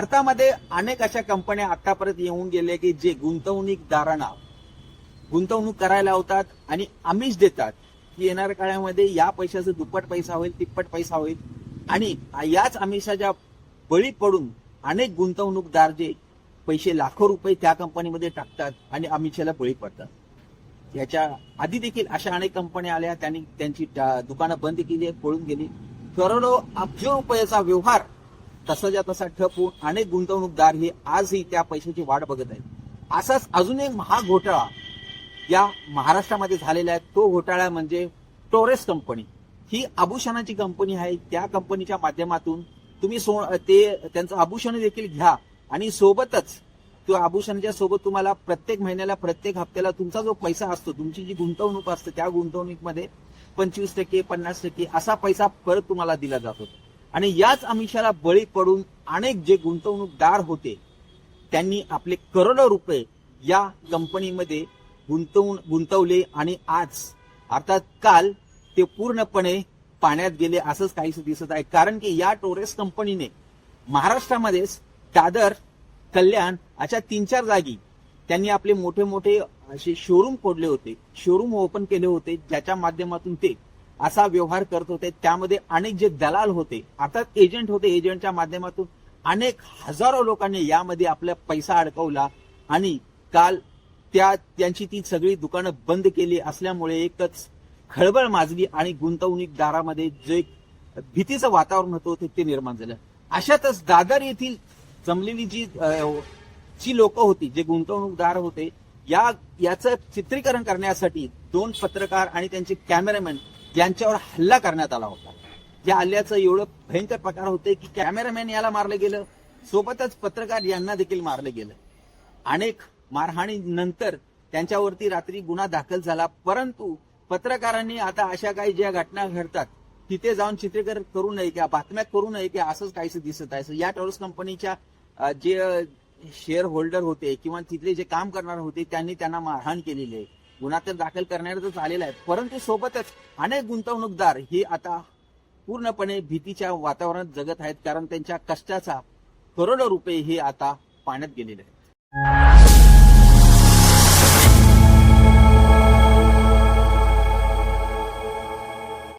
भारतामध्ये अनेक अशा कंपन्या आतापर्यंत येऊन गेले की जे गुंतवणूकदारांना गुंतवणूक करायला लावतात आणि आमिष देतात की येणाऱ्या काळामध्ये या पैशाचं दुप्पट पैसा होईल तिप्पट पैसा होईल. आणि याच आमिषाच्या बळी पडून अनेक गुंतवणूकदार जे पैसे लाखो रुपये त्या कंपनीमध्ये टाकतात आणि आमिषाला बळी पडतात. याच्या आधी देखील अशा अनेक कंपन्या आल्या त्यांनी त्यांची दुकानं बंद केली पळून गेली. करोडो अब्ज रुपयाचा व्यवहार तसाच्या तसा ठप होऊन अनेक गुंतवणूकदार हे आजही त्या पैशाची वाट बघत आहेत. असाच अजून एक महाघोटाळा या महाराष्ट्रामध्ये झालेला आहे. तो घोटाळा म्हणजे टोरेस कंपनी. ही आभूषणाची कंपनी आहे. त्या कंपनीच्या माध्यमातून तुम्ही सो ते त्यांचं आभूषण देखील घ्या आणि सोबतच तो आभूषणाच्या सोबत तुम्हाला प्रत्येक महिन्याला प्रत्येक हप्त्याला तुमचा जो पैसा असतो तुमची जी गुंतवणूक असते त्या गुंतवणुकीमध्ये पंचवीस टक्के पन्नास टक्के असा पैसा परत तुम्हाला दिला जातो. आणि याच आमिषाला बळी पडून अनेक जे गुंतवणूकदार होते त्यांनी आपले करोडो रुपये या कंपनीमध्ये गुंतवून गुंतवले आणि आज अर्थात काल ते पूर्णपणे पाण्यात गेले असंच काहीच दिसत आहे. कारण की या टोरेस कंपनीने महाराष्ट्रामध्येच दादर कल्याण अशा तीन चार जागी त्यांनी आपले मोठे मोठे असे शोरूम फोडले होते. शोरूम ओपन केले होते ज्याच्या माध्यमातून ते असा व्यवहार करत होते. त्यामध्ये अनेक जे दलाल होते अर्थात एजंट होते एजंटच्या माध्यमातून अनेक हजारो लोकांनी यामध्ये आपला पैसा अडकवला आणि काल त्या त्यांची ती सगळी दुकानं बंद केली असल्यामुळे एकच खळबळ माजली आणि गुंतवणूकदारामध्ये जे भीतीचं वातावरण होतं ते- ते निर्माण झालं. अशातच दादर येथील जमलेली जी जी लोक होती जे गुंतवणूकदार होते या याचं चित्रीकरण करण्यासाठी दोन पत्रकार आणि त्यांचे कॅमेरामॅन यांच्यावर हल्ला करण्यात आला होता. या हल्ल्याचं एवढं भयंकर प्रकार होते की कॅमेरामॅन याला मारलं गेलं सोबतच पत्रकार यांना देखील मारलं गेलं. अनेक मारहाणी नंतर त्यांच्यावरती रात्री गुन्हा दाखल झाला परंतु पत्रकारांनी आता अशा काही ज्या घटना घडतात तिथे जाऊन चित्रीकरण करू नये किंवा बातम्या करू नये की असंच काहीच दिसत आहे. या टॉरस कंपनीच्या जे शेअर होल्डर होते किंवा तिथले जे काम करणार होते त्यांनी त्यांना मारहाण केलेली आहे. गुन्हा तर दाखल करण्यातच आलेला आहे. परंतु सोबतच अनेक गुंतवणूकदार हे आता पूर्णपणे भीतीच्या वातावरणात जगत आहेत कारण त्यांच्या कष्टाचा करोडो रुपये हे आता पाण्यात गेलेले आहेत.